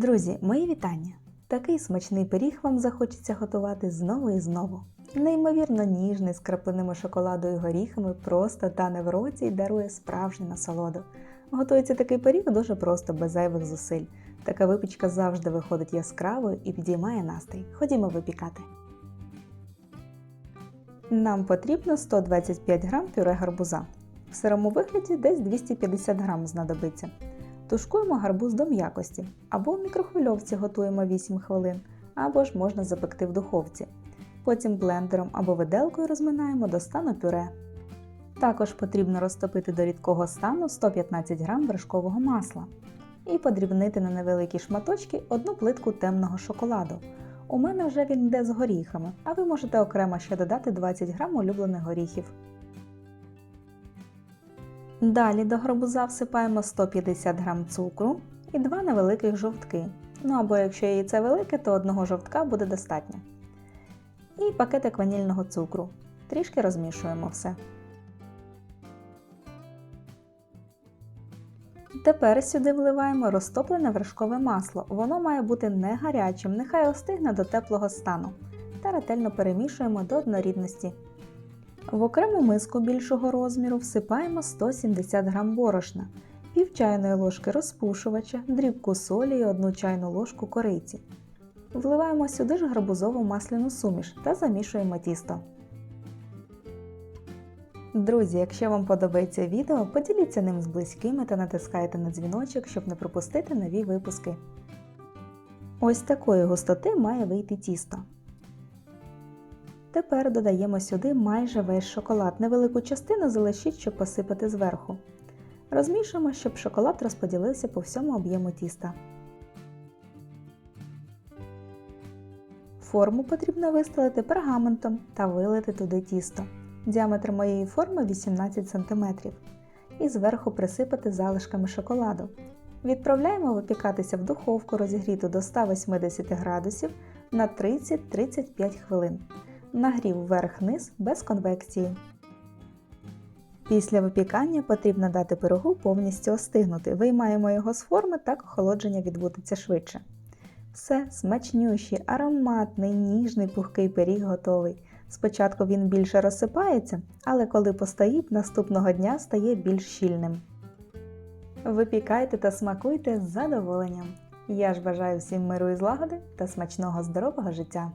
Друзі, мої вітання! Такий смачний пиріг вам захочеться готувати знову і знову. Неймовірно ніжний з крапленими шоколаду і горіхами, просто тане в роті і дарує справжню насолоду. Готується такий пиріг дуже просто, без зайвих зусиль. Така випічка завжди виходить яскравою і підіймає настрій. Ходімо випікати. Нам потрібно 125 г пюре гарбуза. В сирому вигляді десь 250 г знадобиться. Тушкуємо гарбуз до м'якості, або в мікрохвильовці готуємо 8 хвилин, або ж можна запекти в духовці. Потім блендером або виделкою розминаємо до стану пюре. Також потрібно розтопити до рідкого стану 115 г вершкового масла і подрібнити на невеликі шматочки одну плитку темного шоколаду. У мене вже він йде з горіхами, а ви можете окремо ще додати 20 г улюблених горіхів. Далі до гарбуза всипаємо 150 г цукру і 2 невеликих жовтки. Ну або якщо яйце велике, то одного жовтка буде достатньо. І пакетик ванільного цукру. Трішки розмішуємо все. Тепер сюди вливаємо розтоплене вершкове масло. Воно має бути не гарячим, нехай остигне до теплого стану. Та ретельно перемішуємо до однорідності. В окрему миску більшого розміру всипаємо 170 г борошна, пів чайної ложки розпушувача, дрібку солі і 1 чайну ложку кориці. Вливаємо сюди ж гарбузову масляну суміш та замішуємо тісто. Друзі, якщо вам подобається відео, поділіться ним з близькими та натискайте на дзвіночок, щоб не пропустити нові випуски. Ось такої густоти має вийти тісто. Тепер додаємо сюди майже весь шоколад. Невелику частину залишіть, щоб посипати зверху. Розмішуємо, щоб шоколад розподілився по всьому об'єму тіста. Форму потрібно вистелити пергаментом та вилити туди тісто. Діаметр моєї форми 18 см. І зверху присипати залишками шоколаду. Відправляємо випікатися в духовку розігріту до 180 градусів на 30-35 хвилин. Нагрів вверх-низ без конвекції. Після випікання потрібно дати пирогу повністю остигнути. Виймаємо його з форми, так охолодження відбудеться швидше. Все, смачнющий, ароматний, ніжний пухкий пиріг готовий. Спочатку він більше розсипається, але коли постоїть, наступного дня стає більш щільним. Випікайте та смакуйте з задоволенням. Я ж бажаю всім миру і злагоди та смачного здорового життя!